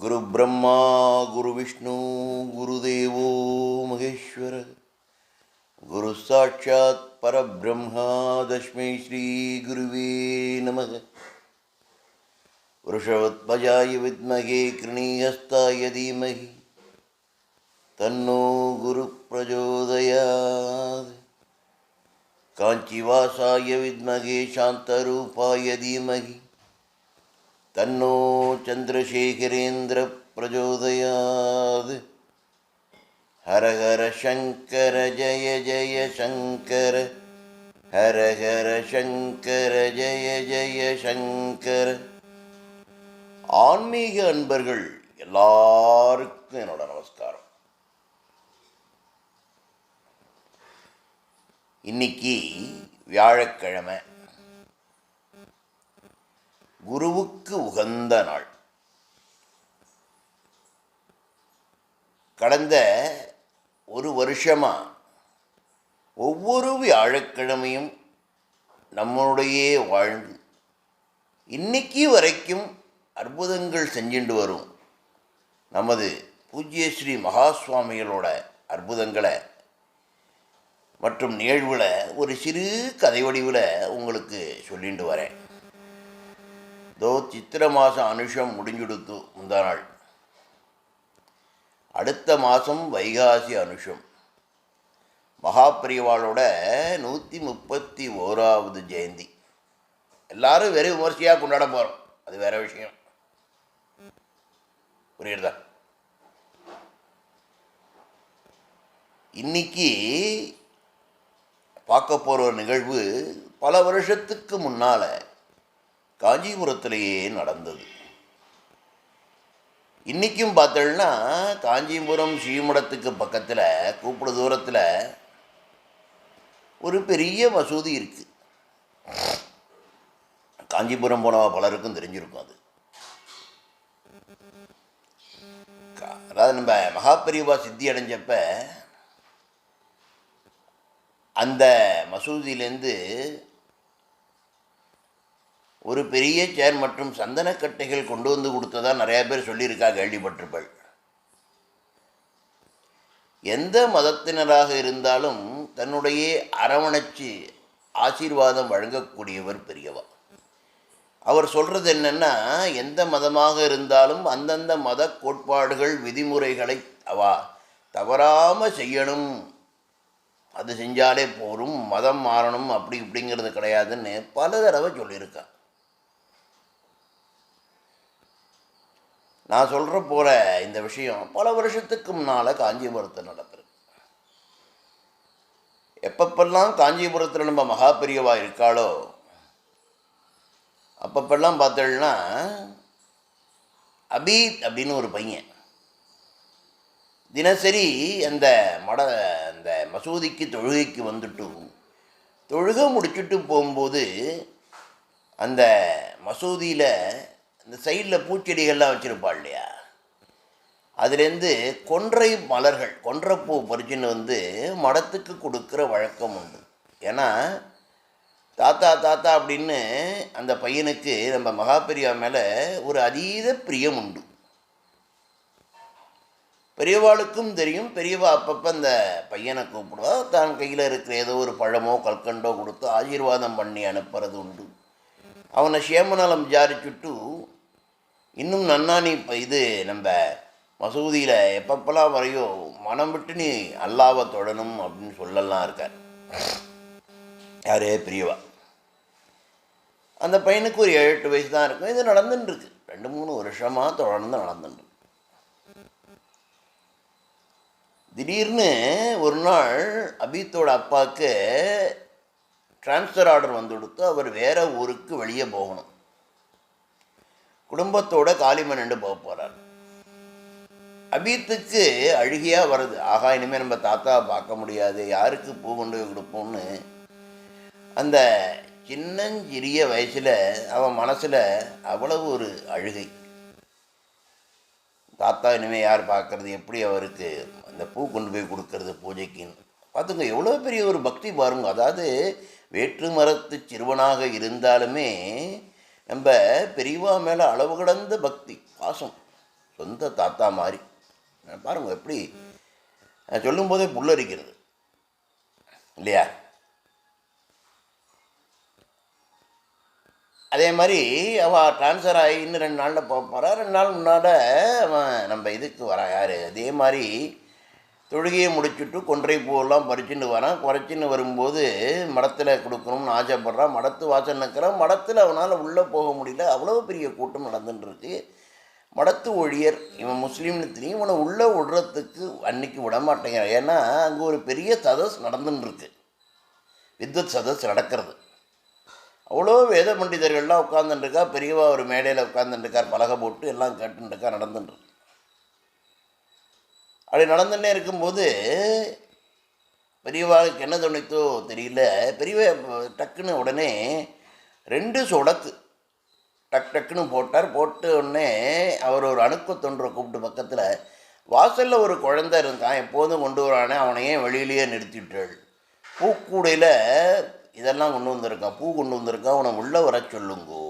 குரு பிரம்மா குரு விஷ்ணு குருதேவோ மகேஸ்வர குரு சாட்சாத் பரபிரம்மா தஸ்மை ஸ்ரீ குருவே நமக वृषवत्पजाय विद्महे कृणीहस्ताय धीमहि तन्नो गुरुप्रचोदयात् काञ्चीवासाय विद्महे शान्तरूपाय धीमहि तन्नो चन्द्रशेखरेन्द्रप्रचोदयात् हर हर शङ्कर जय जय शङ्कर हर हर शङ्कर जय जय शङ्कर ஆன்மீக அன்பர்கள் எல்லாருக்கும் என்னோட நமஸ்காரம் இன்னைக்கு வியாழக்கிழமை குருவுக்கு உகந்த நாள். கடந்த ஒரு வருஷமாக ஒவ்வொரு வியாழக்கிழமையும் நம்மளுடைய வாழ்ந்து இன்னைக்கு வரைக்கும் அற்புதங்கள் செஞ்சுட்டு வரும். நமது பூஜ்ய ஸ்ரீ மகாசுவாமிகளோட அற்புதங்களை மற்றும் நிகழ்வில் ஒரு சிறு கதை வடிவில் உங்களுக்கு சொல்லிட்டு வரேன். தோ சித்திர மாதம் அனுஷம் முடிஞ்சுடுத்து முந்தா நாள். அடுத்த மாதம் வைகாசி அனுஷம். மகாபிரிவாளோட நூற்றி முப்பத்தி ஓராவது ஜெயந்தி. எல்லாரும் வெறும் விமர்சையாக கொண்டாட போகிறோம் அது வேற விஷயம். புரியுறதா? இன்னைக்கு பார்க்க போகிற ஒரு நிகழ்வு பல வருஷத்துக்கு முன்னால் காஞ்சிபுரத்திலேயே நடந்தது. இன்றைக்கும் பார்த்தோம்னா காஞ்சிபுரம் ஸ்ரீமடத்துக்கு பக்கத்தில் கூப்பிட தூரத்தில் ஒரு பெரிய மசூதி இருக்குது காஞ்சிபுரம் போன பலருக்கும் தெரிஞ்சிருக்கும் அது. அதாவது நம்ம மகாபெரிவா சித்தி அடைஞ்சப்ப அந்த மசூதியிலேருந்து ஒரு பெரிய சேர் மற்றும் சந்தனக்கட்டைகள் கொண்டு வந்து கொடுத்ததா நிறையா பேர் சொல்லியிருக்கா கேள்விப்பட்டிருப்பாள் எந்த மதத்தினராக இருந்தாலும் தன்னுடைய அரவணைச்சு ஆசீர்வாதம் வழங்கக்கூடியவர் பெரியவா அவர் சொல்கிறது என்னென்னா எந்த மதமாக இருந்தாலும் அந்தந்த மத கோட்பாடுகள் விதிமுறைகளை அவா தவறாமல் செய்யணும். அது செஞ்சாலே போரும் மதம் மாறணும் அப்படி இப்படிங்கிறது கிடையாதுன்னு பல தடவை சொல்லியிருக்கான் நான் சொல்கிற போகிற இந்த விஷயம் பல வருஷத்துக்கு முன்னால் காஞ்சிபுரத்தில் நடந்திருக்கு. எப்பப்பெல்லாம் காஞ்சிபுரத்தில் நம்ம மகாபெரியவா இருக்காளோ அப்பப்பெல்லாம் பார்த்தோம்னா அபீத் அப்படின்னு ஒரு பையன். தினசரி அந்த மட அந்த மசூதிக்கு தொழுகைக்கு வந்துட்டு தொழுகை முடிச்சுட்டு போகும்போது அந்த மசூதியில் இந்த சைடில் பூச்செடிகள்லாம் வச்சுருப்பாள் இல்லையா? அதுலேருந்து கொன்றை மலர்கள் கொன்றைப்பூ பறிச்சுன்னு வந்து மடத்துக்கு கொடுக்குற வழக்கம் உண்டு. ஏன்னா தாத்தா தாத்தா அப்படின்னு அந்த பையனுக்கு நம்ம மகாபெரியா மேலே ஒரு அதீத பிரியம் உண்டு. பெரியவாளுக்கும் தெரியும் பெரியவா அப்பப்போ அந்த பையனை கூப்பிடுவா. தான் கையில் இருக்கிற ஏதோ ஒரு பழமோ கல்கண்டோ கொடுத்து ஆசீர்வாதம் பண்ணி அனுப்புறது உண்டு. அவனை சேமநலம் விசாரிச்சுட்டு இன்னும் நன்னா நீ இப்போ இது நம்ம மசூதியில் எப்பப்பெல்லாம் வரையோ மனம் விட்டு நீ அல்லாவை தொடணும் அப்படின்னு சொல்லலாம் இருக்கார். யாரே பிரியவா? அந்த பையனுக்கு ஒரு ஏழு எட்டு வயசு தான் இருக்கும். இது நடந்துட்டுருக்கு ரெண்டு மூணு வருஷமாக தொடர்ந்து நடந்துட்டு திடீர்னு ஒரு நாள் அபீத்தோட அப்பாவுக்கு டிரான்ஸ்ஃபர் ஆர்டர் வந்து கொடுத்து அவர் வேற ஊருக்கு வெளியே போகணும். குடும்பத்தோட காளிமணண்டு போக போகிறார் அபீத்துக்கு அழுகியாக வருது. ஆகா இனிமேல் நம்ம தாத்தாவை பார்க்க முடியாது. யாருக்கு பூ கொண்டு போய் கொடுப்போம்னு. அந்த சின்னஞ்சிறிய வயசில் அவன் மனசில் அவ்வளவு ஒரு அழுகை. தாத்தா இனிமேல் யார் பார்க்கறது? எப்படி அவருக்கு அந்த பூ கொண்டு போய் கொடுக்கறது பூஜைக்குன்னு. பார்த்துங்க எவ்வளோ பெரிய ஒரு பக்தி பாருங்க. அதாவது வேற்று மரத்து சிறுவனாக இருந்தாலுமே நம்ம பெரியவா மேலே அளவு கடந்த பக்தி பாசம். சொந்த தாத்தா மாதிரி பாருங்க எப்படி சொல்லும் சொல்லும்போதே புல்லரிக்கிறது. இல்லையா? அதே மாதிரி அவள் ட்ரான்ஸ்ஃபர் ஆகி இன்னும் ரெண்டு நாளில் போக போகிறா ரெண்டு நாள் முன்னால் அவன் நம்ம இதுக்கு வரான் யார்? அதே மாதிரி தொழுகையை முடிச்சுட்டு கொன்றை பூவெல்லாம் பறிச்சுன்னு வரான். குறைச்சின்னு வரும்போது மடத்தில் கொடுக்கணும்னு ஆசைப்பட்றான் மடத்து வாசல் நிற்கிறான் மடத்தில் அவனால் உள்ளே போக முடியல. அவ்வளோ பெரிய கூட்டம் நடந்துட்டுருக்கு மடத்து ஒழியர் இவன் முஸ்லீம்னு தெரியும் இவனை உள்ளே விடுறதுக்கு அன்னைக்கு விட மாட்டேங்கிறான் ஏன்னா அங்கே ஒரு பெரிய சதஸ் நடந்துட்டுருக்கு வித்வத் சதஸ் நடக்கிறது. அவ்வளோ வேத பண்டிதர்கள்லாம் உட்காந்துட்டுருக்கா பெரியவா ஒரு மேடையில் உட்காந்துட்டுருக்கார் பலகை போட்டு எல்லாம் கேட்டுருக்கா நடந்துட்டுருக்கு அப்படி நடந்துன்னே இருக்கும்போது பெரியவாளுக்கு என்ன தோணித்தோ தெரியல. பெரியவா டக்குன்னு உடனே ரெண்டு சொடக்கு டக் டக்குன்னு போட்டார். போட்ட உடனே அவர் ஒரு அணுக்க தொன்றை கூப்பிட்டு பக்கத்தில் வாசலில் ஒரு குழந்தை இருந்தான். எப்போதும் கொண்டு வரானே அவனையே வெளியிலேயே நிறுத்திட்டாள் பூக்கூடையில் இதெல்லாம் கொண்டு வந்திருக்கான். பூ கொண்டு வந்திருக்கான். அவனை உள்ளே வர சொல்லுங்கோ.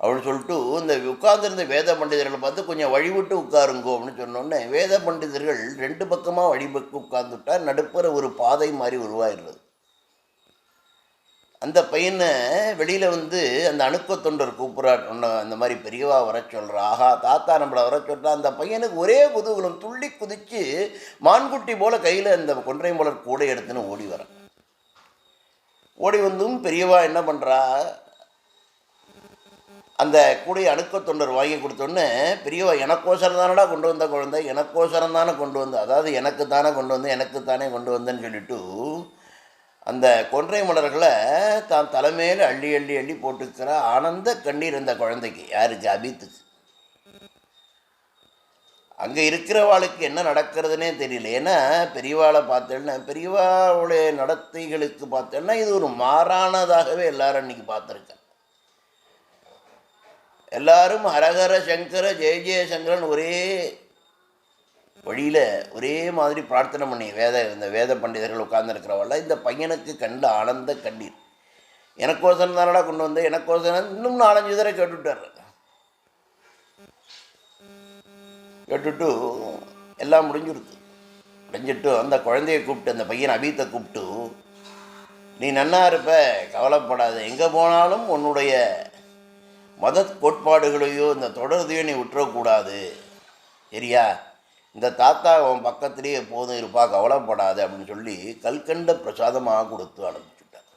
அப்படின்னு சொல்லிட்டு இந்த உட்கார்ந்திருந்த வேத பண்டிதர்களை பார்த்து கொஞ்சம் வழிவிட்டு உட்காருங்கோ அப்படின்னு சொன்னோடனே வேத பண்டிதர்கள் ரெண்டு பக்கமாக வழிபட்டு உட்கார்ந்துட்டா நடுப்புற ஒரு பாதை மாதிரி உருவாயிடுறது. அந்த பையனை வெளியில் வந்து அந்த அணுக்க தொண்டர் கூப்பிட்றார் அந்த மாதிரி பெரியவா வர சொல்கிறா ஆஹா தாத்தா நம்மளை வர சொல்கிறா அந்த பையனுக்கு ஒரே குதூகலம் துள்ளி குதித்து மான்குட்டி போல் கையில் அந்த கொன்றை மலர் கூடை எடுத்துன்னு ஓடி வரான். ஓடி வந்தும் பெரியவா என்ன பண்ணுறா அந்த கூடைய அணுக்க தொண்டர் வாங்கி கொடுத்தோன்னே பெரியவா எனக்கோசரம் தானடா கொண்டு வந்த குழந்தை எனக்கோசரம் தானே கொண்டு வந்த அதாவது எனக்கு தானே கொண்டு வந்து எனக்கு தானே கொண்டு வந்தேன்னு சொல்லிட்டு அந்த கொன்றை மலர்களை தான் தலைமையில் அள்ளி அள்ளி அள்ளி போட்டுக்கிற ஆனந்த கண்ணீர் அந்த குழந்தைக்கு யாருக்கு அபித்துக்கு அங்கே இருக்கிறவாளுக்கு என்ன நடக்கிறதுனே தெரியல. ஏன்னா பெரியவாளை பார்த்தேன்னா பெரியவாவுடைய நடத்தைகளுக்கு பார்த்தேன்னா இது ஒரு மாறானதாகவே எல்லாரும் அன்றைக்கி பார்த்துருக்கேன் எல்லாரும் ஹரஹர சங்கர ஜெய ஜெயசங்கரன் ஒரே வழியில் ஒரே மாதிரி பிரார்த்தனை பண்ணி வேத இந்த வேத பண்டிதர்கள் உட்கார்ந்துருக்கிறவள்ள இந்த பையனுக்கு கண்ட ஆனந்த கண்ணீர். எனக்கோசரம் தானடா கொண்டு வந்தேன் எனக்கோசரம் இன்னும் நாலஞ்சு தடவை கேட்டுட்டார். கேட்டுட்டு எல்லாம் முடிஞ்சிருக்கு முடிஞ்சிட்டு அந்த குழந்தைய கூப்பிட்டு அந்த பையன் அபீத்தை கூப்பிட்டு நீ நன்னா இருப்ப கவலைப்படாத. எங்கே போனாலும் உன்னுடைய மத கோட்பாடுகளையோ இந்த தொடர்தையோ நீ விட்டுறக்கூடாது. சரியா? இந்த தாத்தா உன் பக்கத்துலேயே எப்போதும் இருப்பா கவலைப்படாது அப்படின்னு சொல்லி கல்கண்ட பிரசாதமாக கொடுத்து அனுப்பிச்சுட்டார்.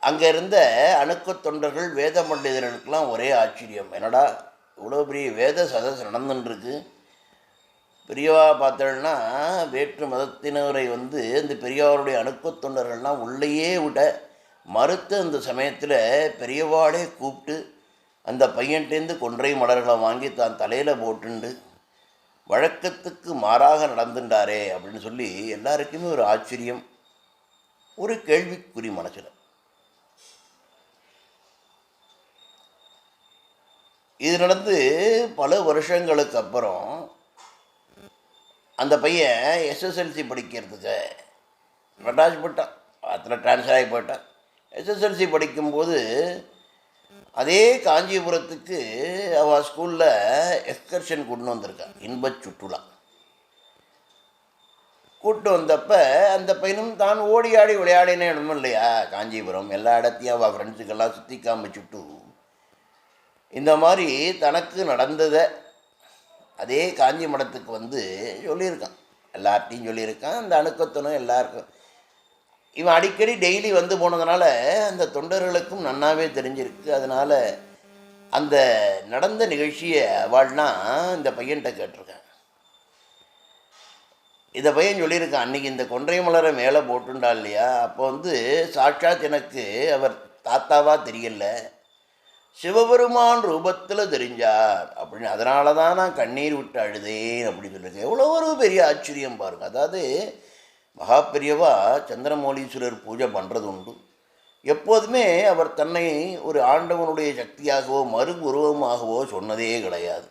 அங்கே இருந்த அணுக்க தொண்டர்கள் வேத பண்டிதர்களுக்கெல்லாம் ஒரே ஆச்சரியம். என்னடா இவ்வளோ பெரிய வேத சதஸ் நடந்துட்டுருக்கு பெரியவா பார்த்தோன்னா வேற்று மதத்தினரை வந்து இந்த பெரியவருடைய அணுக்கத் தொண்டர்கள்லாம் உள்ளேயே விட மறுத்து அந்த சமயத்தில் பெரியவாளே கூப்பிட்டு அந்த பையன்ட்டேருந்து கொன்றை மலர்களை வாங்கி தான் தலையில் போட்டுண்டு வழக்கத்துக்கு மாறாக நடந்துட்டாரே அப்படின்னு சொல்லி எல்லாருக்குமே ஒரு ஆச்சரியம் ஒரு கேள்விக்குறி மனசில். இது நடந்து பல வருஷங்களுக்கு அப்புறம் அந்த பையன் எஸ்எஸ்எல்சி படிக்கிறதுக்கு மெட்ராஸ் போயிட்டான் அதில் ட்ரான்ஸ்ஃபர் ஆகி போயிட்டான். எஸ்எஸ்எல்சி படிக்கும்போது அதே காஞ்சிபுரத்துக்கு அவள் ஸ்கூலில் எக்ஸ்கர்ஷன் கொண்டு வந்திருக்கான் இன்பச் சுற்றுலா. கூட்டு வந்தப்ப அந்த பையனும் தான் ஓடி ஆடி விளையாடின இடமும் இல்லையா? காஞ்சிபுரம் எல்லா இடத்தையும் அவள் ஃப்ரெண்ட்ஸுக்கெல்லாம் சுற்றி காமிச்சுட்டு இந்த மாதிரி தனக்கு நடந்ததை அதே காஞ்சி மடத்துக்கு வந்து சொல்லியிருக்கான். எல்லார்ட்டையும் சொல்லியிருக்கான். அந்த அணுக்கத்தனும் எல்லாருக்கும் இவன் அடிக்கடி டெய்லி வந்து போனதுனால அந்த தொண்டர்களுக்கும் நன்னாவே தெரிஞ்சிருக்கு. அதனால் அந்த நடந்த நிகழ்ச்சியை அவள்னா இந்த பையன்கிட்ட கேட்டிருக்கேன். இந்த பையன் சொல்லியிருக்கான் அன்றைக்கி இந்த கொன்றை மலரை மேலே போட்டுண்டா இல்லையா? அப்போ வந்து சாட்சாத் எனக்கு அவர் தாத்தாவாக தெரியல. சிவபெருமான் ரூபத்தில் தெரிஞ்சார். அப்படின்னு அதனால தான் நான் கண்ணீர் விட்டு அழுதேன் அப்படின்னு சொல்லியிருக்கேன். எவ்வளோ ஒரு பெரிய ஆச்சரியம் பாருங்க. அதாவது மகாபெரியவா சந்திரமௌலீஸ்வரர் பூஜை பண்ணுறது உண்டு எப்போதுமே அவர் தன்னை ஒரு ஆண்டவனுடைய சக்தியாகவோ மறு உருவமாகவோ சொன்னதே கிடையாது.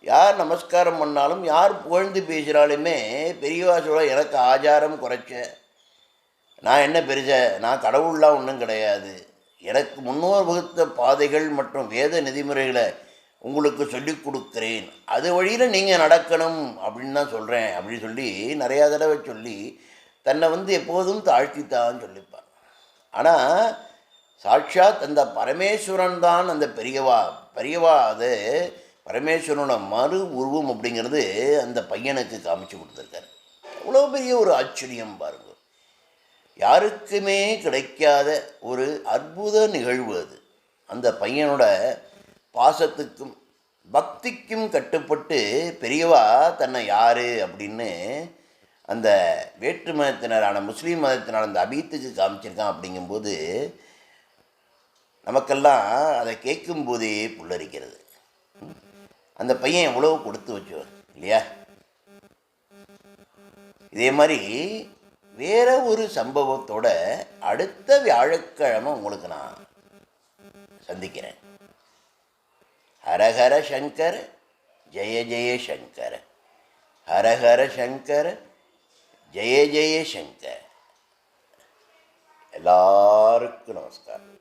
யார் நமஸ்காரம் பண்ணாலும் யார் புகழ்ந்து பேசுகிறாலுமே பெரியவா சொல்ல எனக்கு ஆச்சாரம் குறைச்ச. நான் என்ன பெருச? நான் கடவுள்லாம் ஒன்றும் கிடையாது. எனக்கு முன்னோர் வகுத்த பாதைகள் மற்றும் வேத நெறிமுறைகளை உங்களுக்கு சொல்லிக் கொடுக்குறேன். அது வழியில் நீங்கள் நடக்கணும் அப்படின்னு தான் சொல்கிறேன் அப்படின்னு சொல்லி நிறையா தடவை சொல்லி தன்னை வந்து எப்போதும் தாழ்த்தித்தான் சொல்லிப்பார். ஆனால் சாட்சாத் அந்த பரமேஸ்வரன் தான் அந்த பெரியவா. பெரியவா அது. பரமேஸ்வரனோட மறு உருவம் அப்படிங்கிறது அந்த பையனுக்கு காமிச்சு கொடுத்துருக்காரு. அவ்வளோ பெரிய ஒரு ஆச்சரியம் பாருங்க. யாருக்குமே கிடைக்காத ஒரு அற்புத நிகழ்வு அது. அந்த பையனோட பாசத்துக்கும் பக்திக்கும் கட்டுப்பட்டு பெரியவா தன்னை யார் அப்படின்னு அந்த வேற்று மதத்தினரான முஸ்லீம் மதத்தினர் அந்த அபீத்துக்கு காமிச்சிருக்கான் அப்படிங்கும்போது நமக்கெல்லாம் அதை கேட்கும்போதே புல்லரிக்கிறது. அந்த பையன் எவ்வளோ கொடுத்து வச்சவன் இல்லையா? இதே மாதிரி வேற ஒரு சம்பவத்தோட அடுத்த வியாழக்கிழமை உங்களுக்கு நான் சந்திக்கிறேன். ஹரஹர சங்கர் ஜெய ஜெய சங்கர். ஹரஹர சங்கர் ஜெய ஜெய சங்கர். எல்லாருக்கும் நமஸ்காரம்.